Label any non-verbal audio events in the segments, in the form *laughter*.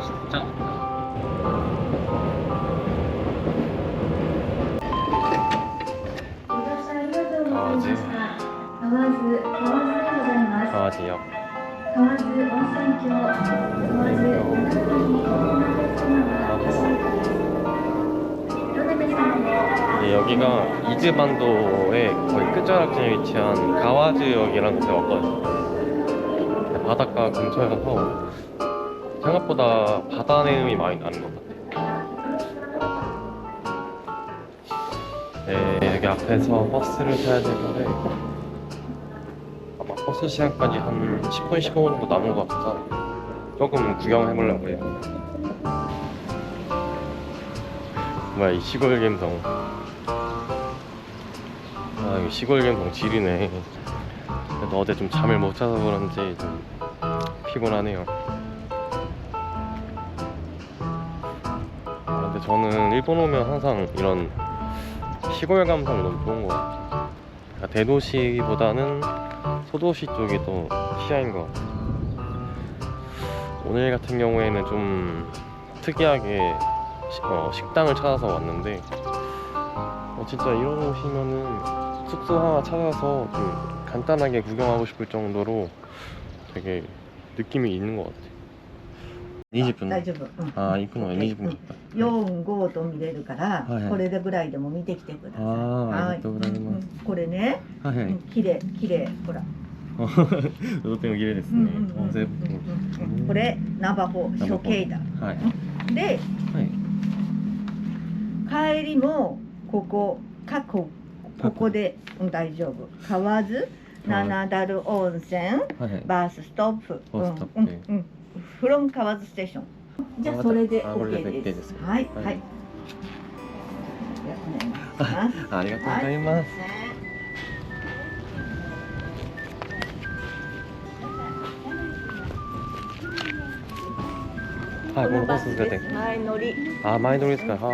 날씨 좋잖아. 예, 여기가 이즈반도의 거의 끝자락쯤에 위치한 가와즈역이라는 곳에 왔거든요. 바닷가 근처여서 생각보다 바다 내음이 많이 나는 것 같아요. 네, 여기 앞에서 버스를 타야 되는데 아마 버스 시간까지 한 10분, 15분 정도 남은 것 같아서 조금 구경해 보려고 해요. 뭐야, 이 시골 감성. 아, 이거 시골 감성 지리네. 그래도 어제 좀 잠을 못 자서 그런지 좀 피곤하네요. 저는 일본 오면 항상 이런 시골 감성 너무 좋은 것 같아요. 그러니까 대도시보다는 소도시 쪽이 더 취향인 것 같아요. 오늘 같은 경우에는 좀 특이하게 시- 어, 식당을 찾아서 왔는데 어, 진짜 이런 오시면은 숙소 하나 찾아서 좀 간단하게 구경하고 싶을 정도로 되게 느낌이 있는 것 같아요. 二十分。大丈夫、うん、ああ行くのは20分、うん、45と見れるから、はいはい、これでぐらいでも見てきてください。ありがとうございます、うん、これね、はい、綺麗綺麗。ほら。*laughs* とても綺麗ですね、うん、うん、うんこれナバホ処刑だ、はい、で、はい、帰りもここ過去ここで、うん、大丈夫。買わず七ダル温泉、はい、バースストップ、はい、うん、うん。from 河津ステーションじゃあそれで OK です。はい、はい、はい。ありがとうございます。はい、このバス出て。前乗り。あ、前乗りですか。は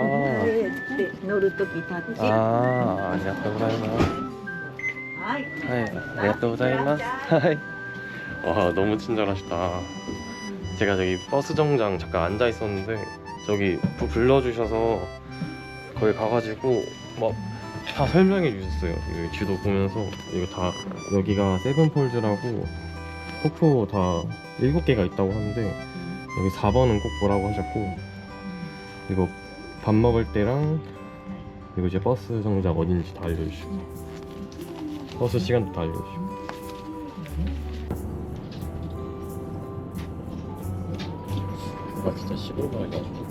い。乗る時タッチ。ああ、ありがとうございます。はい。はい、ありがとうございます。はい。ああ、どうもちんじゃらした。 제가 저기 버스 정장 잠깐 앉아 있었는데 저기 불- 불러주셔서 거기 가가지고 막 다 설명해 주셨어요. 여기 지도 보면서 이거 다 여기가 세븐폴즈라고 폭포 다 일곱 개가 있다고 하는데 여기 4번은 꼭 보라고 하셨고 그리고 밥 먹을 때랑 그리고 이제 버스 정작 어딘지 다 알려주시고 버스 시간도 다 알려주시고 아 진짜 시골 가가지고.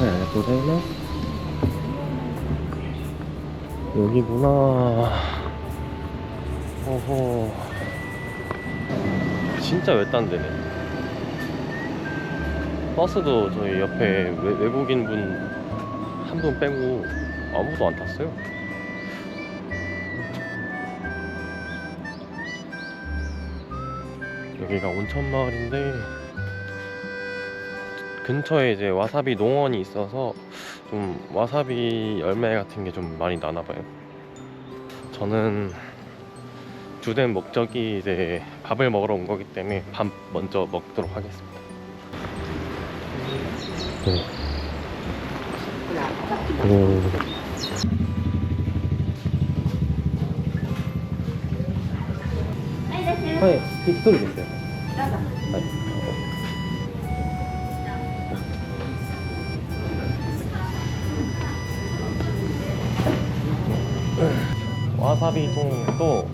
네, 고생했네 여기구나. 어허. 진짜 외딴 데네. 버스도 저희 옆에 외, 외국인 분 한 분 빼고 아무도 안 탔어요 여기가 온천 마을인데 근처에 이제 와사비 농원이 있어서 좀 와사비 열매 같은 게 좀 많이 나나 봐요. 저는 주된 목적이 이제 밥을 먹으러 온 거기 때문에 밥 먼저 먹도록 하겠습니다. 네. 오. 네, 一人ですよね。はい。わさび豚と、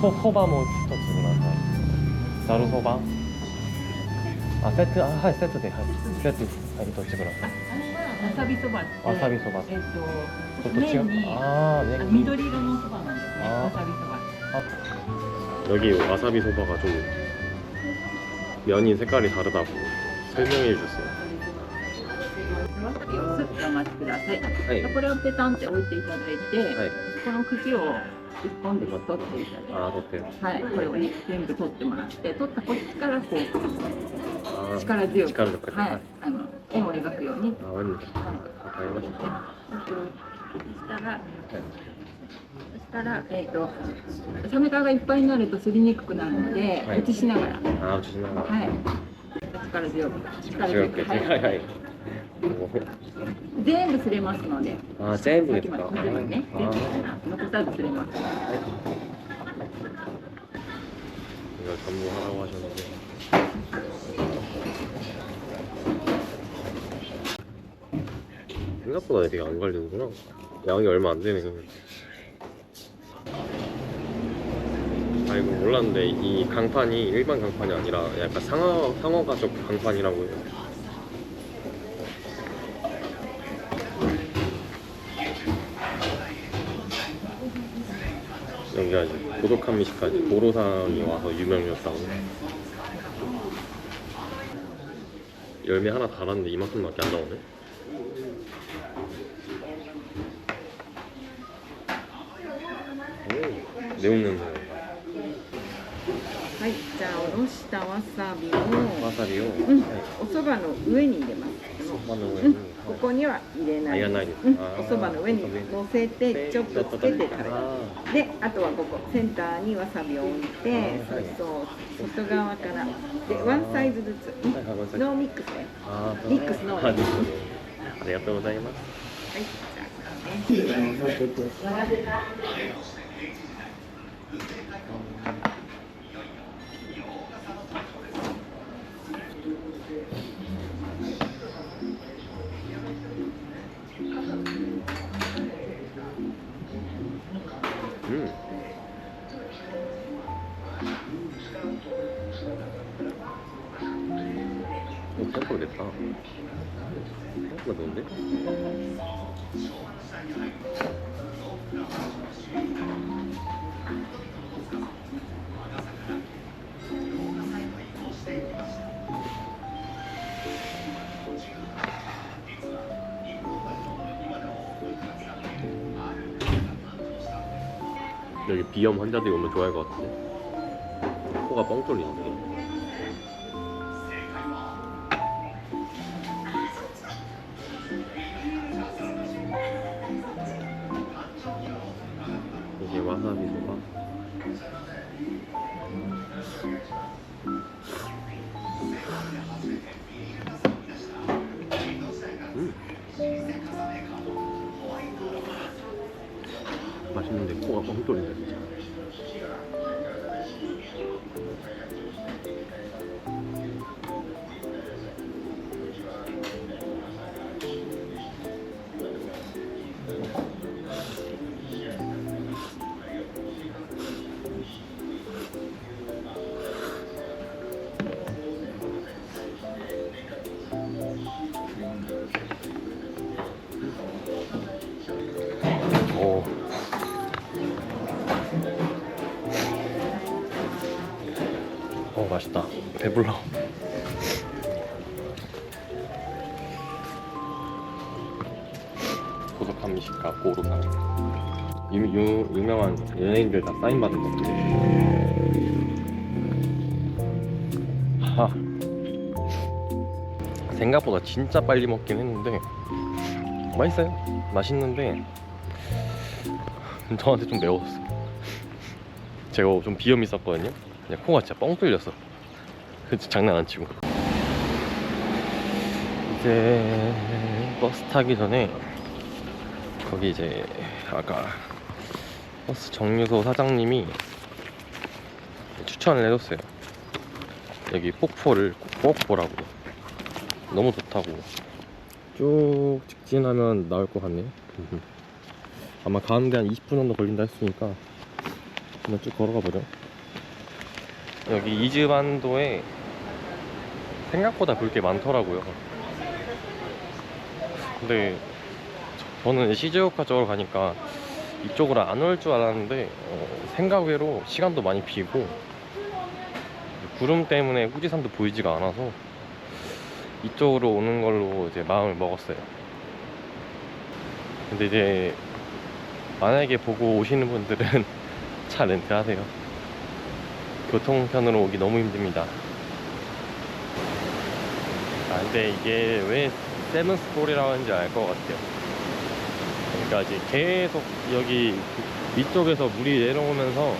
そそばも一つください。ざるそば？あ、せつ、あ、はい、せつで、はい、はい、さい。わさびそば。わさびそば。えっと、ちょっと違う。ああ、ね、緑色のそばなんですね。わさびそば。あ。 여기 와사비 소바가 좀 면이 색깔이 다르다고 설명해 주셨어요 わさびをすっとお待ちくださいはいこれをペタンって置いていただいて、はいこの茎を突っ込んで取っていただいてあー取ってはい、これをね全部取ってもらって取ったこっちからこうあー力強く力強くはい、あの円を描くようにあ悪いわかりましたそ したら、そし たら、えっ、と、サメ科がいっぱいになるとすりにくくなるので、はい移しながら。 아 주시나가 はい。力強く。力 즐겁게 はい 하이 全部すれますので。 아 さっ 잼 きまで 됐다 全部ね、全部 아 残さずすれます。 이거 전부 하라고 하셨는데 생각보다 되게 안 걸리는구나 양이 얼마 안 되네 아 이거 몰랐는데 이 강판이 일반 강판이 아니라 약간 상어 상어 가죽 강판이라고 해요. 여기가 이제 고독한 미식까지. 도로상이 와서 유명이었다고. 열매 하나 달았는데 이만큼밖에 안 나오네 レモンなんじゃはいじゃあおろしたわさびをわさびを、うんはい。お蕎麦の上に入れます。そばの上に、うん。ここには入れない。いないです。うん、お蕎麦の上に乗せてちょっとつけて食べるであとはここセンターにわさびを置いて、はい。そうそう外側から。でワンサイズずつ、はいノーミックスね。あミックスの。あミックスありがとうございます。はいじゃあね。 음. 오, 생각보다 맵다. 생각보다 매운데? 여기 비염 환자들이 오면 좋아할 것 같은데. 코가 뻥 뚫리는데 맛있다. 배불러. 고독한 미식가 고로상 유, 유, 유명한 연예인들 다 사인 받은 것 같아 하. 생각보다 진짜 빨리 먹긴 했는데 맛있어요. 맛있는데 저한테 좀 매웠어요. 제가 좀 비염이 있었거든요. 그냥 코가 진짜 뻥 뚫렸어 장난 안 치고. 이제 버스 타기 전에 거기 이제 아까 버스 정류소 사장님이 추천을 해줬어요. 여기 폭포를 꼭 보라고. 너무 좋다고. 쭉 직진하면 나올 것 같네요. *laughs* 아마 가는데 한 20분 정도 걸린다 했으니까 한번 쭉 걸어가 보죠. 여기 이즈반도에 생각보다 볼 게 많더라고요. 근데 저- 저는 시즈오카 쪽으로 가니까 이쪽으로 안 올 줄 알았는데 어, 생각 외로 시간도 많이 비고 구름 때문에 후지산도 보이지가 않아서 이쪽으로 오는 걸로 이제 마음을 먹었어요. 근데 이제 만약에 보고 오시는 분들은 *laughs* 차 렌트하세요. 교통편으로 오기 너무 힘듭니다 아 근데 이게 왜 세븐스폴이라고 하는지 알 것 같아요 그러니까 이제 계속 여기 위쪽에서 물이 내려오면서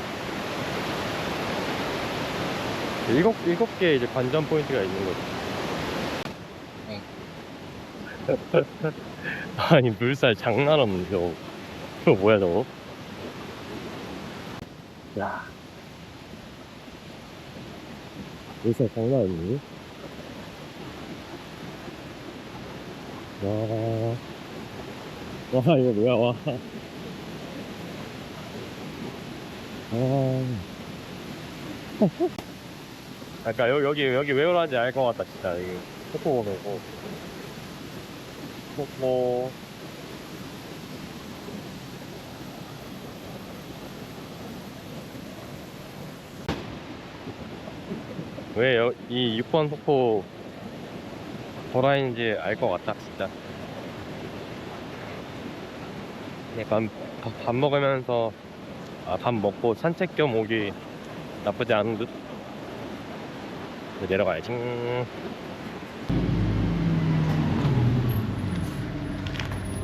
일곱 일곱 개 이제 관전 포인트가 있는 거죠. *laughs* 아니 물살 장난 없네 저거. 저거 뭐야 저거? 야. 물살 장난 아니네. 와. 와 이거 뭐야 와. 아. 아까 여기 여기 여기 왜 그러는지 알 것 같다 진짜 이거 폭포 보고 폭포 왜이 6번 폭포 도라인지 알 것 같다 진짜. 약간 밥, 밥 먹으면서 아, 밥 먹고 산책 겸 오기 나쁘지 않은 듯. 내려가야지.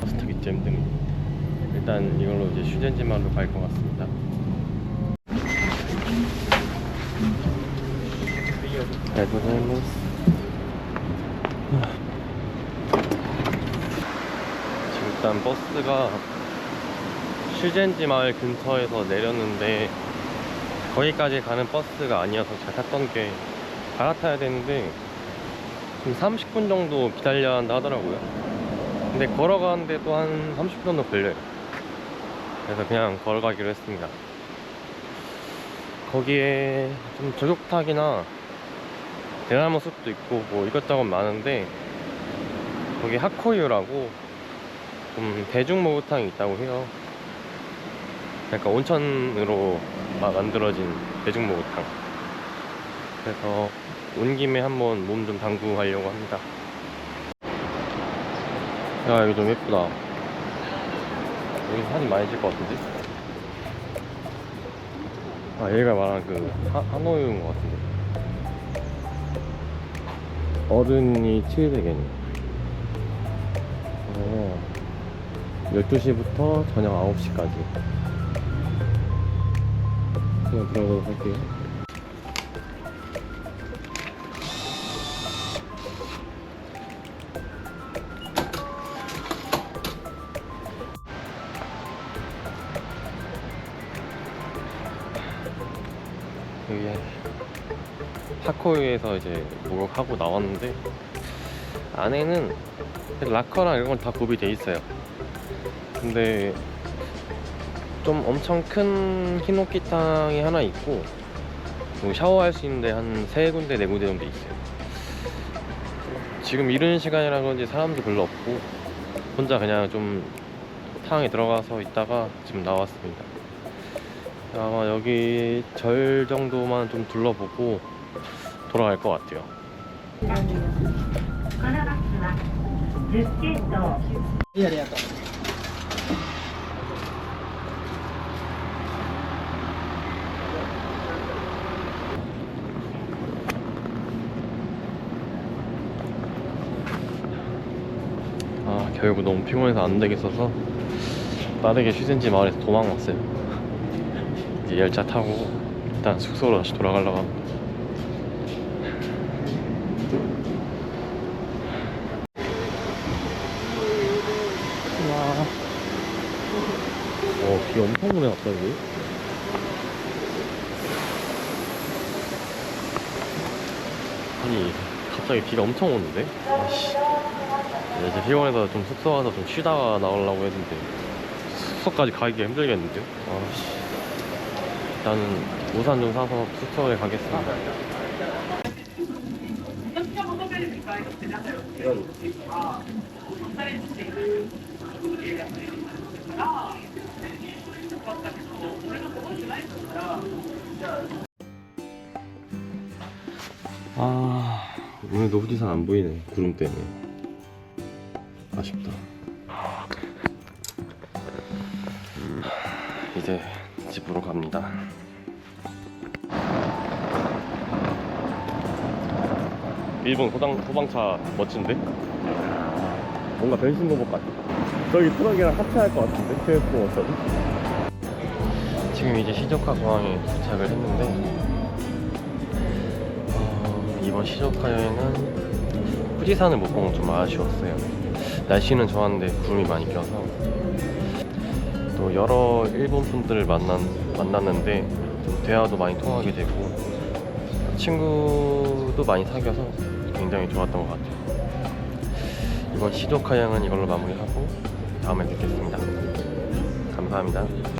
버스 타기 잼등. 일단 이걸로 이제 슈젠지마로 갈 것 같습니다. 잘 고생했어 지금 일단 버스가 슈젠지 마을 근처에서 내렸는데 거기까지 가는 버스가 아니어서 잘 탔던 게 갈아타야 되는데 지금 30분 정도 기다려야 한다 하더라고요. 근데 걸어가는데 또 한 30분 정도 걸려요. 그래서 그냥 걸어가기로 했습니다. 거기에 좀 저격탁이나 대나무 숲도 있고 뭐 이것저것 많은데 거기 하코유라고 좀 대중 목욕탕이 있다고 해요. 약간 온천으로 막 만들어진 대중 목욕탕. 그래서 온 김에 한번 몸 좀 담그하려고 합니다. 야 여기 좀 예쁘다. 여기 사진 많이 찍을 것 같은데? 아 얘가 말한 그 하, 하노이인 것 같은데. 어른이 700엔 12시부터 저녁 9시까지. 그냥 들어가도록 할게요. 여기 파코유에서 이제 목욕하고 나왔는데 안에는 라커랑 이런 건 다 구비돼 있어요 근데 좀 엄청 큰 히노키탕이 하나 있고 그리고 샤워할 수 있는데 한 세 군데 네 군데 정도 있어요. 지금 이른 시간이라 그런지 사람도 별로 없고 혼자 그냥 좀 탕에 들어가서 있다가 지금 나왔습니다. 아마 여기 절 정도만 좀 둘러보고 돌아갈 것 같아요. こ 결국 너무 피곤해서 안 되겠어서 빠르게 휴센지 마을에서 도망왔어요. 이제 열차 타고 일단 숙소로 다시 돌아가려고 합니다. 와. 어, 비 엄청 오네 갑자기. 아니 갑자기 비가 엄청 오는데? 아씨. 네, 이제 피곤해서 좀 숙소 가서 좀 쉬다가 나오려고 했는데 숙소까지 가기가 힘들겠는데 아씨 일단은 우산 좀 사서 숙소에 가겠습니다. 아 오늘 노후지산 안 보이네 구름 때문에 않을까 싶다. 음, 이제 집으로 갑니다. 일본 소방, 소방차 멋진데? 뭔가 변신 로봇 같아. 저기 트럭이랑 합체할 것 같은데? KF 어쩌지? 지금 이제 시조카 공항에 도착을 했는데, 어, 이번 시조카 여행은 후지산을 못본건좀 아쉬웠어요. 날씨는 좋았는데 구름이 많이 껴서 또 여러 일본 분들을 만난, 만났는데 좀 대화도 많이 통하게 되고 친구도 많이 사귀어서 굉장히 좋았던 것 같아요. 이번 시조카 여행은 이걸로 마무리하고 다음에 뵙겠습니다. 감사합니다.